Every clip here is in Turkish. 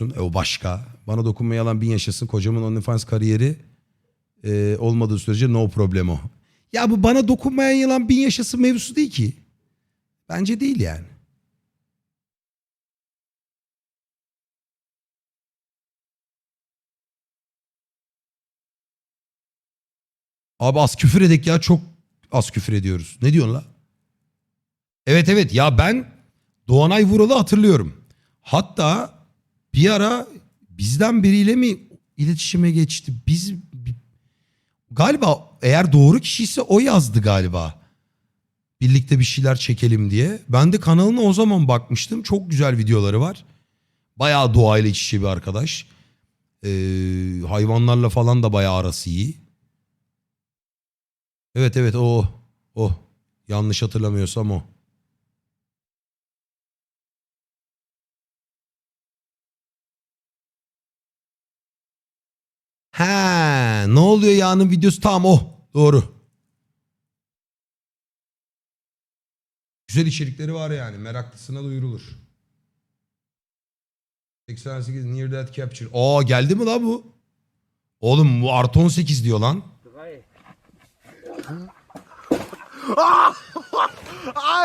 E, o başka. Bana dokunmaya alan bin yaşasın. Kocamın OnlyFans kariyeri e, olmadığı sürece no problem o. Ya bu bana dokunmayan yılan bin yaşasın mevzusu değil ki. Bence değil yani. Abi az küfür edek ya çok az küfür ediyoruz. Ne diyorsun la? Evet evet ya ben Doğanay Vural'ı hatırlıyorum. Hatta bir ara bizden biriyle mi iletişime geçti? Biz bi- galiba eğer doğru kişiyse o yazdı galiba. Birlikte bir şeyler çekelim diye. Ben de kanalına o zaman bakmıştım. Çok güzel videoları var. Bayağı doğayla iç içe bir arkadaş. Ee, hayvanlarla falan da bayağı arası iyi. Evet evet o o. Yanlış hatırlamıyorsam o. Ha, ne oluyor yağının videosu tam o. Doğru. Güzel içerikleri var yani. Meraklısına duyurulur. 88 Near Death Capture. Aa geldi mi la bu? Oğlum bu artı 18 diyor lan.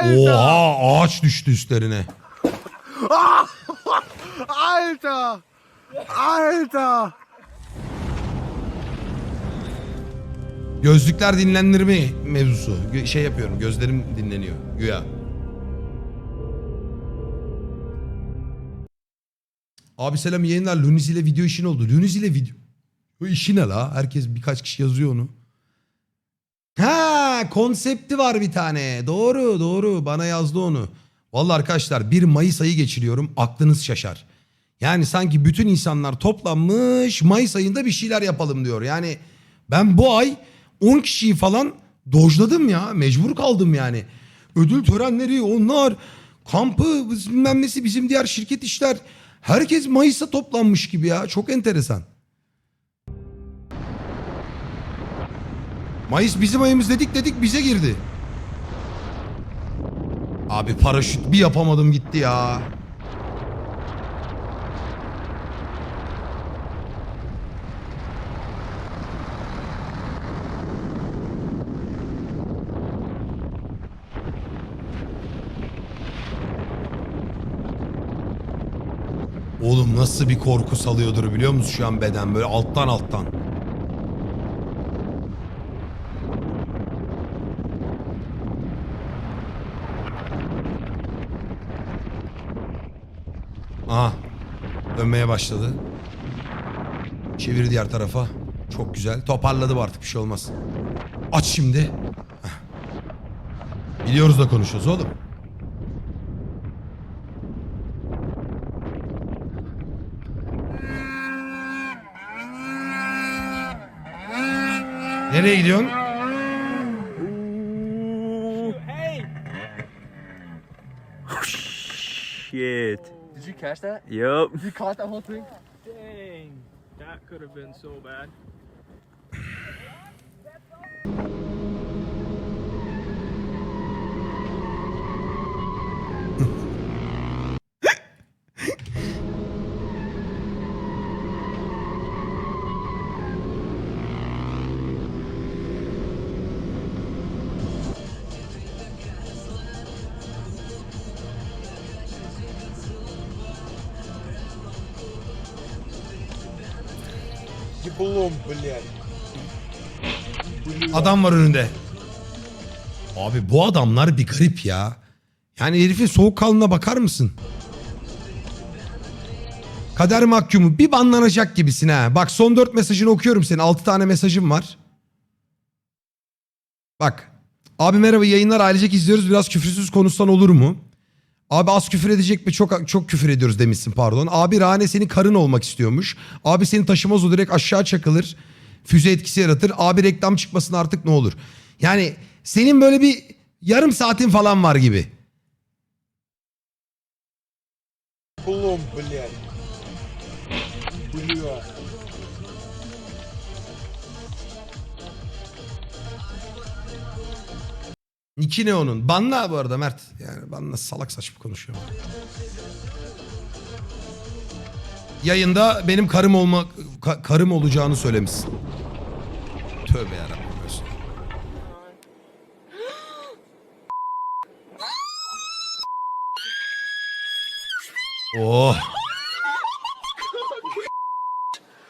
Oha ağaç düştü üstlerine. Alter! Alter! Gözlükler dinlendirme mevzusu. Şey yapıyorum gözlerim dinleniyor güya. Abi selam yayınlar. Lunis ile video işin oldu. Lunis ile video... Bu işi ne la? Herkes birkaç kişi yazıyor onu. Ha konsepti var bir tane. Doğru doğru bana yazdı onu. Vallahi arkadaşlar 1 Mayıs ayı geçiriyorum aklınız şaşar. Yani sanki bütün insanlar toplanmış Mayıs ayında bir şeyler yapalım diyor. Yani ben bu ay 10 kişiyi falan dojladım ya. Mecbur kaldım yani. Ödül törenleri onlar kampı bilmem nesi bizim diğer şirket işler. Herkes Mayıs'a toplanmış gibi ya. Çok enteresan. Mayıs bizim ayımız dedik dedik bize girdi. Abi paraşüt bir yapamadım gitti ya. Oğlum nasıl bir korku salıyordur biliyor musun şu an beden böyle alttan alttan. Aha. Dönmeye başladı. Çevir diğer tarafa. Çok güzel. Toparladı bu artık bir şey olmaz. Aç şimdi. Biliyoruz da konuşuyoruz oğlum. Nereye gidiyorsun? Shit. Did you catch that? Yep. You caught that whole thing? Dang, that could have been so bad. Klum blyen. Adam var önünde. Abi bu adamlar bir garip ya. Yani herifin soğukkanlığına bakar mısın? Kader mahkumu bir banlanacak gibisin ha. Bak son 4 mesajını okuyorum senin. 6 tane mesajım var. Bak. Abi merhaba yayınlar ailecek izliyoruz. Biraz küfürsüz konuşsan olur mu? Abi az küfür edecek mi? Çok çok küfür ediyoruz demişsin pardon. Abi Rane senin karın olmak istiyormuş. Abi seni taşımaz o direkt aşağı çakılır. Füze etkisi yaratır. Abi reklam çıkmasın artık ne olur. Yani senin böyle bir yarım saatin falan var gibi. Еблом, блядь. Бля. Niki ne onun? Banla bu arada Mert. Yani banla salak saçma konuşuyor. yayında benim karım olma ka- karım olacağını söylemişsin. Tövbe yarabbim. Oh.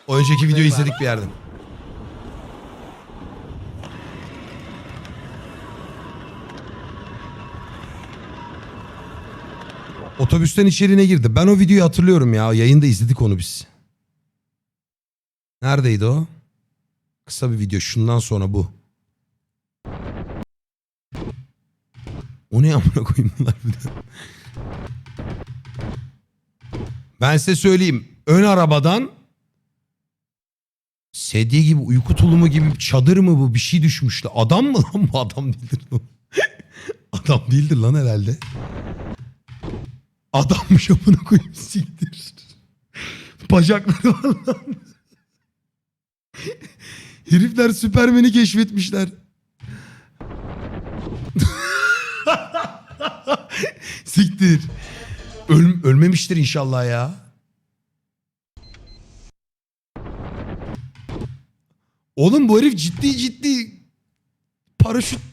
O önceki videoyu izledik bir yerden. Otobüsten içeriğine girdi. Ben o videoyu hatırlıyorum ya. Yayında izledik onu biz. Neredeydi o? Kısa bir video. Şundan sonra bu. O ne amına koyayım. Ben size söyleyeyim. Ön arabadan sedye gibi uyku tulumu gibi çadır mı bu bir şey düşmüştü. Adam mı lan bu adam değildir adam değildir lan herhalde. Adammış amına koyayım siktir. Bacakları var lan. Herifler Süpermen'i keşfetmişler. siktir. Öl, ölmemiştir inşallah ya. Oğlum bu herif ciddi ciddi paraşüt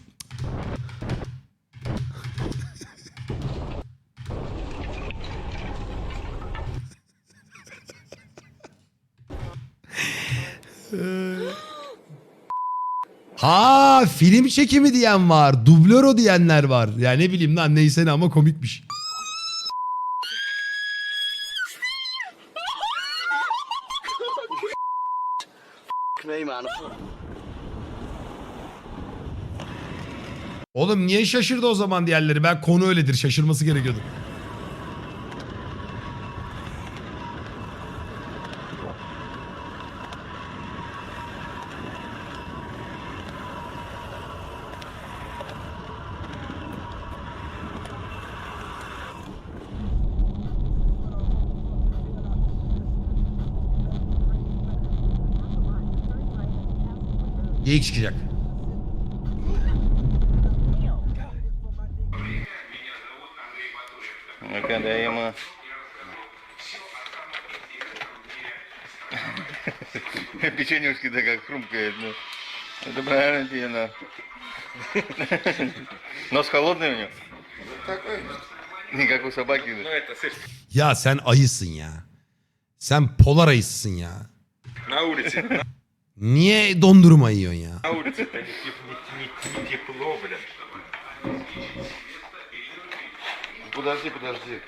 Ha film çekimi diyen var. Dublör o diyenler var. Ya ne bileyim lan neyse ne ama komikmiş. Oğlum niye şaşırdı o zaman diğerleri? Ben konu öyledir şaşırması gerekiyordu. Geyik çıkacak. Ну, когда ему... Печенюшки да как хрумкает, ну. Это правильно тебе, на. Нос холодный у него? Такой. Не как у собаки. Ну, это Ya sen ayısın ya. Sen polar ayısısın ya. На улице, Niye dondurma yiyorsun ya? на улице не, не- не- не тепло, блин. Подожди, подожди.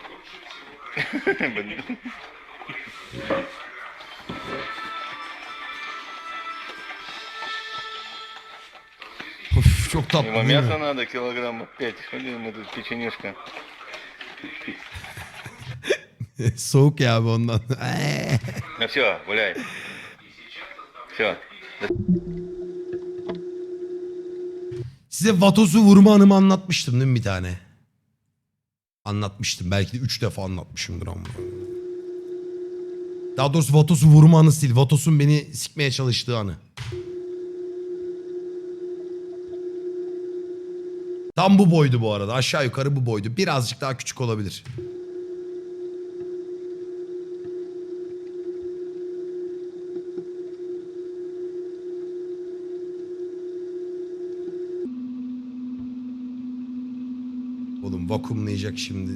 Of, çok tatlı Ему değil mi? мяса надо килограммов пять. Ходим мы тут печенюшка. Soğuk ya abi ondan. Ну все, гуляй. Bakıyor. Size Vatoz'u vurma anımı anlatmıştım değil mi bir tane? Anlatmıştım. Belki de üç defa anlatmışımdır ama. Daha doğrusu Vatoz'u vurma anısı değil. Vatos'un beni sikmeye çalıştığı anı. Tam bu boydu bu arada. Aşağı yukarı bu boydu. Birazcık daha küçük olabilir. Vakumlayacak şimdi.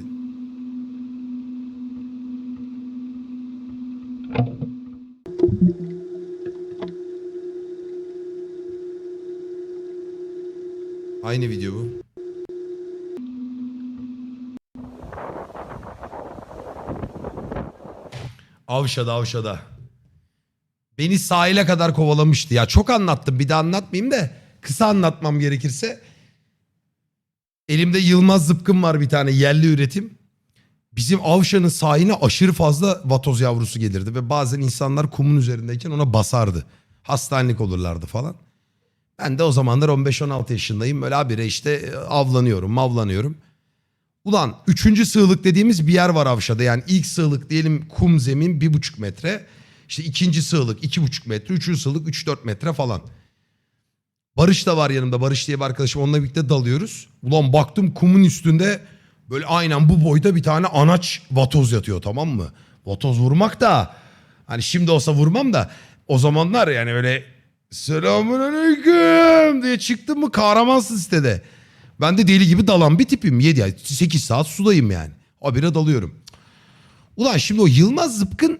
Aynı video bu. Avşada avşada. Beni sahile kadar kovalamıştı. Ya çok anlattım bir de anlatmayayım da kısa anlatmam gerekirse. Elimde Yılmaz zıpkın var bir tane yerli üretim. Bizim Avşa'nın sahiline aşırı fazla vatoz yavrusu gelirdi ve bazen insanlar kumun üzerindeyken ona basardı. Hastanelik olurlardı falan. Ben de o zamanlar 15-16 yaşındayım. Böyle habire işte e, avlanıyorum, mavlanıyorum. Ulan üçüncü sığlık dediğimiz bir yer var Avşa'da. Yani ilk sığlık diyelim kum zemin bir buçuk metre. İşte ikinci sığlık iki buçuk metre. Üçüncü sığlık üç dört metre falan. Barış da var yanımda. Barış diye bir arkadaşım. Onunla birlikte dalıyoruz. Ulan baktım kumun üstünde böyle aynen bu boyda bir tane anaç vatoz yatıyor tamam mı? Vatoz vurmak da Hani şimdi olsa vurmam da o zamanlar yani öyle selamun aleyküm diye çıktım mı kahramansın sitede. Ben de deli gibi dalan bir tipim. 7 ay 8 saat sudayım yani. Habire dalıyorum. Ulan şimdi o Yılmaz Zıpkın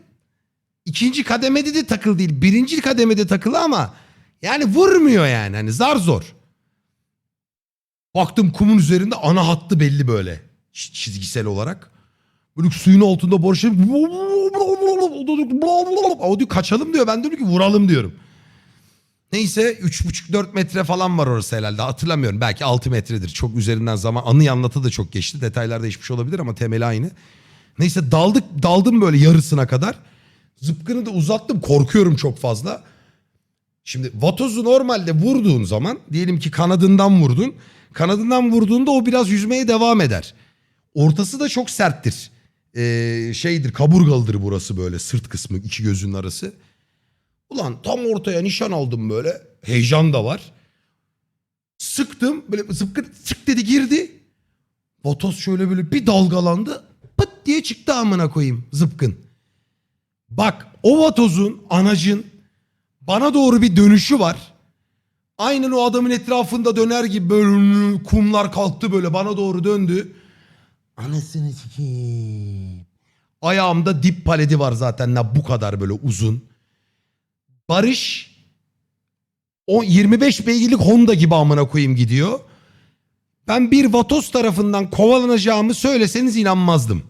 ikinci kademede de takılı değil. Birinci kademede takılı ama yani vurmuyor yani. Hani zar zor. Baktım kumun üzerinde ana hattı belli böyle. Çizgisel olarak. Böyle suyun altında barışıp o diyor kaçalım diyor. Ben diyorum ki vuralım diyorum. Neyse 3,5-4 metre falan var orası herhalde hatırlamıyorum. Belki 6 metredir. Çok üzerinden zaman anı anlatı da çok geçti. Detaylar değişmiş olabilir ama temeli aynı. Neyse daldık daldım böyle yarısına kadar. Zıpkını da uzattım korkuyorum çok fazla. Şimdi vatozu normalde vurduğun zaman diyelim ki kanadından vurdun. Kanadından vurduğunda o biraz yüzmeye devam eder. Ortası da çok serttir. Ee, şeydir kaburgalıdır burası böyle sırt kısmı iki gözünün arası. Ulan tam ortaya nişan aldım böyle. Heyecan da var. Sıktım böyle zıpkın sık dedi girdi. Vatoz şöyle böyle bir dalgalandı. Pıt diye çıktı amına koyayım zıpkın. Bak o vatozun anacın bana doğru bir dönüşü var. Aynen o adamın etrafında döner gibi böyle kumlar kalktı böyle bana doğru döndü. Anasını sikeyim. Ayağımda dip paledi var zaten la bu kadar böyle uzun. Barış o 25 beygirlik Honda gibi amına koyayım gidiyor. Ben bir vatoz tarafından kovalanacağımı söyleseniz inanmazdım.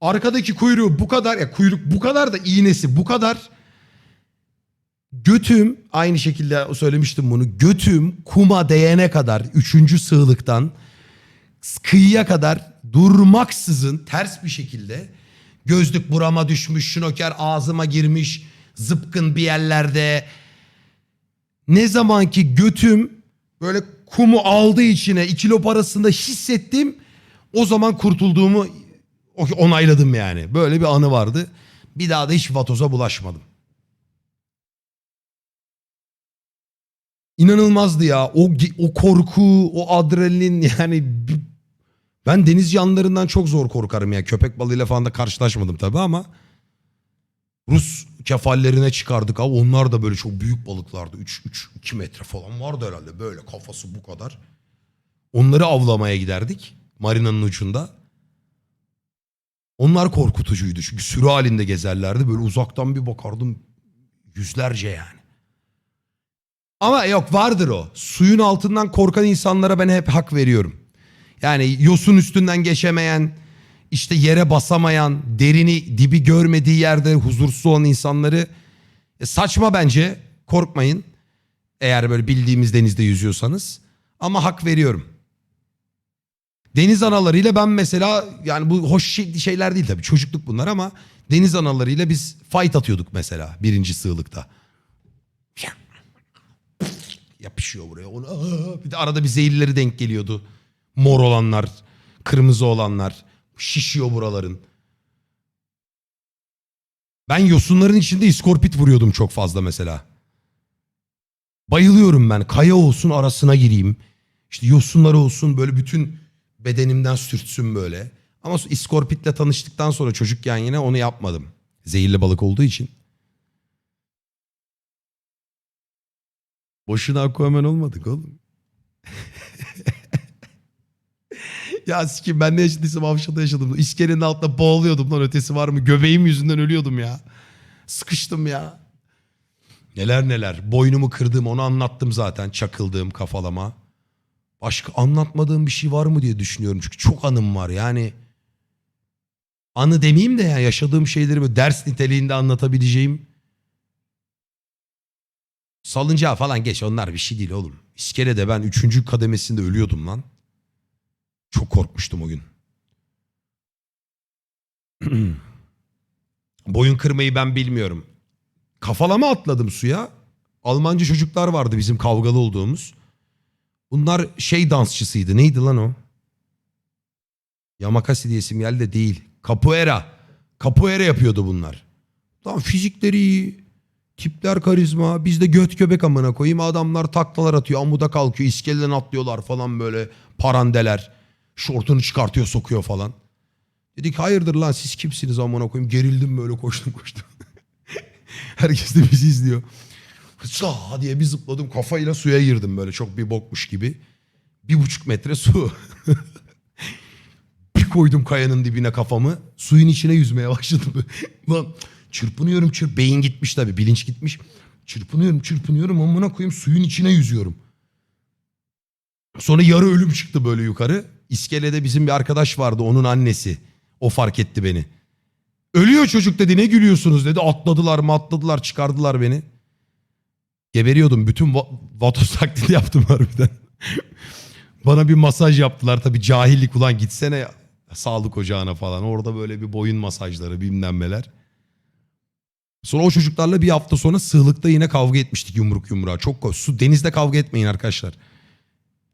Arkadaki kuyruğu bu kadar ya kuyruk bu kadar da iğnesi bu kadar. Götüm aynı şekilde söylemiştim bunu. Götüm kuma değene kadar üçüncü sığlıktan kıyıya kadar durmaksızın ters bir şekilde gözlük burama düşmüş, şnoker ağzıma girmiş, zıpkın bir yerlerde. Ne zaman ki götüm böyle kumu aldı içine iki lop arasında hissettim o zaman kurtulduğumu onayladım yani. Böyle bir anı vardı. Bir daha da hiç vatoza bulaşmadım. İnanılmazdı ya. O o korku, o adrenalin yani ben deniz canlılarından çok zor korkarım ya. Köpek balığıyla falan da karşılaşmadım tabii ama Rus kefallerine çıkardık abi. Onlar da böyle çok büyük balıklardı. 3 3 2 metre falan vardı herhalde böyle kafası bu kadar. Onları avlamaya giderdik marinanın ucunda. Onlar korkutucuydu çünkü sürü halinde gezerlerdi. Böyle uzaktan bir bakardım yüzlerce yani. Ama yok vardır o. Suyun altından korkan insanlara ben hep hak veriyorum. Yani yosun üstünden geçemeyen, işte yere basamayan, derini dibi görmediği yerde huzursuz olan insanları e, saçma bence. Korkmayın. Eğer böyle bildiğimiz denizde yüzüyorsanız. Ama hak veriyorum. Deniz analarıyla ben mesela yani bu hoş şey- şeyler değil tabii çocukluk bunlar ama deniz analarıyla biz fight atıyorduk mesela birinci sığlıkta. Yapışıyor buraya. Onu, bir de arada bir zehirleri denk geliyordu. Mor olanlar, kırmızı olanlar. Şişiyor buraların. Ben yosunların içinde iskorpit vuruyordum çok fazla mesela. Bayılıyorum ben. Kaya olsun arasına gireyim. İşte yosunlar olsun böyle bütün bedenimden sürtsün böyle. Ama iskorpitle tanıştıktan sonra çocukken yine onu yapmadım. Zehirli balık olduğu için. Boşuna Aquaman olmadık oğlum. ya sikim ben ne yaşadıysam Avşa'da yaşadım. İskelenin altında boğuluyordum lan ötesi var mı? Göbeğim yüzünden ölüyordum ya. Sıkıştım ya. Neler neler. Boynumu kırdım onu anlattım zaten. Çakıldığım kafalama. Başka anlatmadığım bir şey var mı diye düşünüyorum. Çünkü çok anım var yani. Anı demeyeyim de ya yaşadığım şeyleri böyle ders niteliğinde anlatabileceğim. Salıncağı falan geç onlar bir şey değil oğlum. İskelede ben üçüncü kademesinde ölüyordum lan. Çok korkmuştum o gün. Boyun kırmayı ben bilmiyorum. Kafalama atladım suya. Almanca çocuklar vardı bizim kavgalı olduğumuz. Bunlar şey dansçısıydı. Neydi lan o? Yamakasi diye isim geldi de değil. Capoeira. Capoeira yapıyordu bunlar. Lan fizikleri iyi. Tipler karizma. Biz de göt göbek amına koyayım. Adamlar taklalar atıyor. Amuda kalkıyor. iskeleden atlıyorlar falan böyle. Parandeler. Şortunu çıkartıyor sokuyor falan. Dedik hayırdır lan siz kimsiniz amına koyayım. Gerildim böyle koştum koştum. Herkes de bizi izliyor. Hıça diye bir zıpladım kafayla suya girdim böyle çok bir bokmuş gibi. Bir buçuk metre su. bir koydum kayanın dibine kafamı. Suyun içine yüzmeye başladım. Lan çırpınıyorum çırp. Beyin gitmiş tabii bilinç gitmiş. Çırpınıyorum çırpınıyorum amına koyayım suyun içine yüzüyorum. Sonra yarı ölüm çıktı böyle yukarı. İskelede bizim bir arkadaş vardı onun annesi. O fark etti beni. Ölüyor çocuk dedi ne gülüyorsunuz dedi. Atladılar mı atladılar çıkardılar beni. Geberiyordum. Bütün va- vatoz taklidi yaptım harbiden. Bana bir masaj yaptılar. Tabii cahillik ulan gitsene sağlık ocağına falan. Orada böyle bir boyun masajları bilmem neler. Sonra o çocuklarla bir hafta sonra sığlıkta yine kavga etmiştik yumruk yumruğa. Çok su denizde kavga etmeyin arkadaşlar.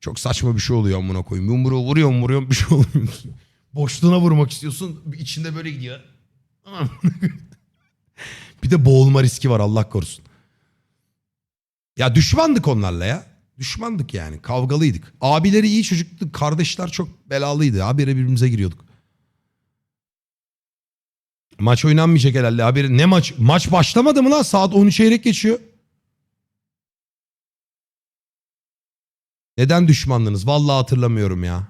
Çok saçma bir şey oluyor amına koyayım. Yumruğu vuruyorum vuruyorum bir şey olmuyor. Boşluğuna vurmak istiyorsun. içinde böyle gidiyor. bir de boğulma riski var Allah korusun. Ya düşmandık onlarla ya. Düşmandık yani. Kavgalıydık. Abileri iyi çocuktu. Kardeşler çok belalıydı. Habire birbirimize giriyorduk. Maç oynanmayacak herhalde. Haberi ne maç? Maç başlamadı mı lan? Saat 13 çeyrek geçiyor. Neden düşmanlığınız? Vallahi hatırlamıyorum ya.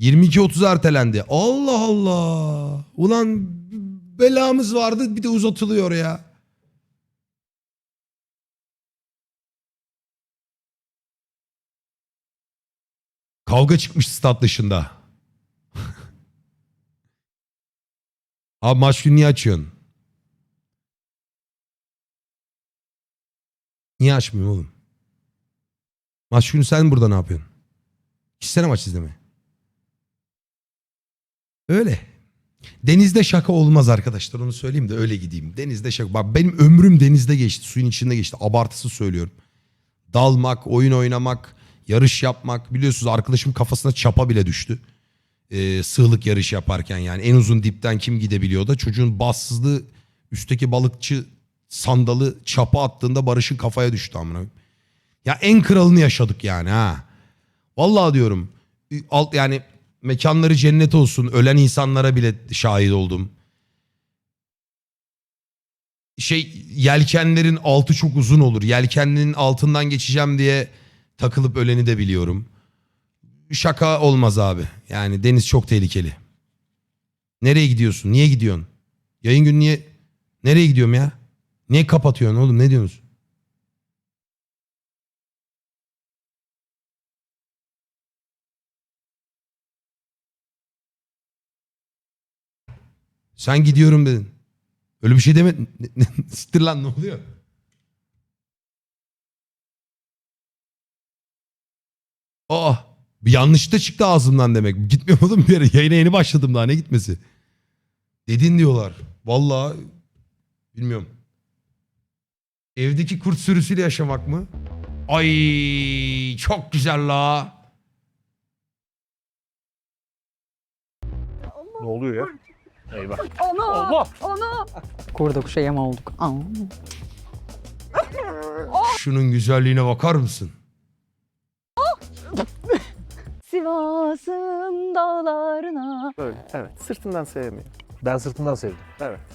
22.30 ertelendi. Allah Allah. Ulan belamız vardı bir de uzatılıyor ya. Kavga çıkmış stat dışında. Abi maç günü niye açıyorsun? Niye açmıyorum oğlum? Maç günü sen burada ne yapıyorsun? Gitsene maç izlemeye. Öyle. Denizde şaka olmaz arkadaşlar onu söyleyeyim de öyle gideyim. Denizde şaka. Bak benim ömrüm denizde geçti. Suyun içinde geçti. Abartısı söylüyorum. Dalmak, oyun oynamak, yarış yapmak. Biliyorsunuz arkadaşım kafasına çapa bile düştü. Ee, sığlık yarış yaparken yani. En uzun dipten kim gidebiliyor da çocuğun bassızlığı üstteki balıkçı sandalı çapa attığında Barış'ın kafaya düştü amına. Ya en kralını yaşadık yani ha. Vallahi diyorum. Alt yani mekanları cennet olsun. Ölen insanlara bile şahit oldum. Şey yelkenlerin altı çok uzun olur. Yelkenlerin altından geçeceğim diye takılıp öleni de biliyorum. Şaka olmaz abi. Yani deniz çok tehlikeli. Nereye gidiyorsun? Niye gidiyorsun? Yayın günü niye? Nereye gidiyorum ya? Niye kapatıyorsun oğlum? Ne diyorsunuz? Sen gidiyorum dedin. Öyle bir şey ne- Siktir lan ne oluyor? Aa yanlış da çıktı ağzımdan demek. Gitmiyor oğlum bir yere. Yayına yeni başladım daha ne gitmesi. Dedin diyorlar. Vallahi bilmiyorum. Evdeki kurt sürüsüyle yaşamak mı? Ay çok güzel la. Ne oluyor ya? Eyvah. Ana! Allah! Ana! Kurda kuşa yem olduk. Aa. Şunun güzelliğine bakar mısın? Sivas'ın dağlarına. Böyle. Evet. Sırtından sevmiyor. Ben sırtından sevdim. Evet.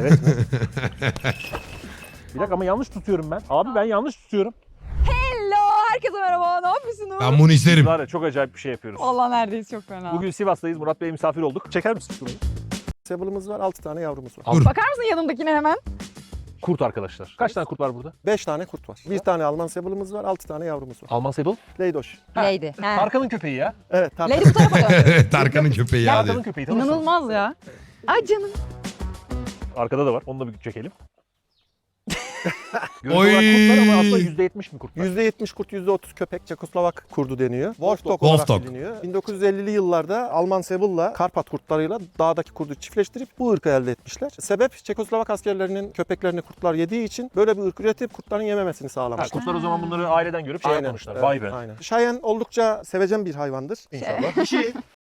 Evet mi? Bir dakika ama yanlış tutuyorum ben. Abi ben yanlış tutuyorum. Hello! Herkese merhaba. Ne yapıyorsunuz? Ben bunu izlerim. Var ya çok acayip bir şey yapıyoruz. Vallahi neredeyiz çok fena. Bugün Sivas'tayız. Murat Bey'e misafir olduk. Çeker misin şurayı? Sebılımız var, 6 tane yavrumuz var. Dur. Bakar mısın yanımdakine hemen? Kurt arkadaşlar. Kaç tane kurt var burada? 5 tane kurt var. Bir tane Alman sebılımız var, 6 tane yavrumuz var. Alman Sebel. Leydoş. Lady. He. Tarkan'ın köpeği ya. Evet, tabii. Lady bu tarafa dön. Evet Tarkan'ın köpeği ya. Tarkan'ın köpeği tanırsınız. İnanılmaz ya. Ay canım. Arkada da var. Onu da bir çekelim. Oy! olarak kurtlar ama aslında %70 mi kurtlar? %70 kurt, %30 köpek Çekoslovak kurdu deniyor. Wolfdog Wolfdog. olarak biliniyor. 1950'li yıllarda Alman Sebıl'la Karpat kurtlarıyla dağdaki kurdu çiftleştirip bu ırkı elde etmişler. Sebep Çekoslovak askerlerinin köpeklerini kurtlar yediği için böyle bir ırk üretip kurtların yememesini Ha, sağlamışlar. kurtlar o zaman bunları aileden görüp şey yapmamışlar. evet, Vay be. Aynen. Şayen oldukça sevecen bir hayvandır. İnşallah. Dişi